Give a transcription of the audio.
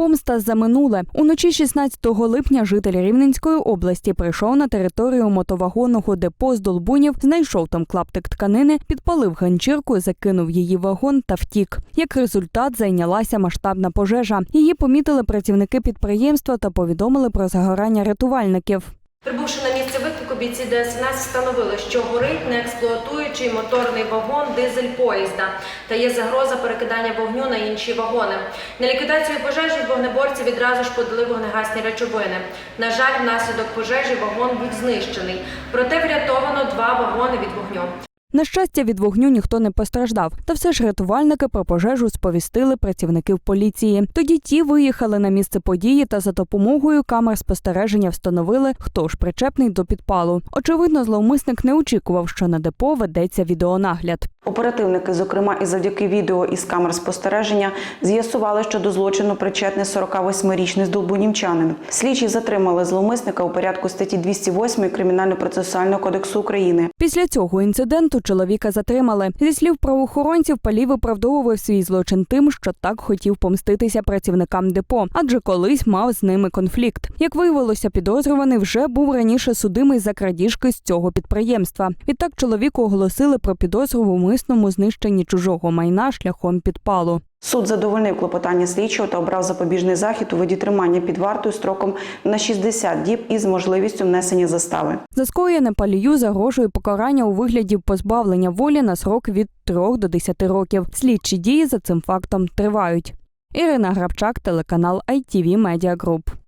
Помста за минуле уночі 16 липня житель Рівненської області прийшов на територію мотовагонного депо з Долбунів, знайшов там клаптик тканини, підпалив ганчірку, закинув її вагон та втік. Як результат, зайнялася масштабна пожежа. Її помітили працівники підприємства та повідомили про загорання рятувальників. Прибувши на місце виклику, бійці ДСНС встановили, що горить неексплуатуючий моторний вагон дизель поїзда та є загроза перекидання вогню на інші вагони. На ліквідацію пожежі вогнеборці відразу ж подали вогнегасні речовини. На жаль, внаслідок пожежі вагон був знищений. Проте врятовано два вагони від вогню. На щастя, від вогню ніхто не постраждав. Та все ж рятувальники про пожежу сповістили працівників поліції. Тоді ті виїхали на місце події та за допомогою камер спостереження встановили, хто ж причепний до підпалу. Очевидно, зловмисник не очікував, що на депо ведеться відеонагляд. Оперативники, зокрема і завдяки відео із камер спостереження, з'ясували, що до злочину причетний 48-річний здолбунівчанин. Слідчі затримали зловмисника у порядку статті 208 Кримінально-процесуального кодексу України. Після цього інциденту чоловіка затримали. Зі слів правоохоронців, палій виправдовував свій злочин тим, що так хотів помститися працівникам депо, адже колись мав з ними конфлікт. Як виявилося, підозрюваний вже був раніше судимий за крадіжки з цього підприємства. Відтак чоловіку оголосили про підозру в умисному знищенні чужого майна шляхом підпалу. Суд задовольнив клопотання слідчого та обрав запобіжний захід у виді тримання під вартою строком на 60 діб із можливістю внесення застави. За скоєне палію загрожує покарання у вигляді позбавлення волі на срок від 3 до 10 років. Слідчі дії за цим фактом тривають. Ірина Грабчак, телеканал ITV Media Group.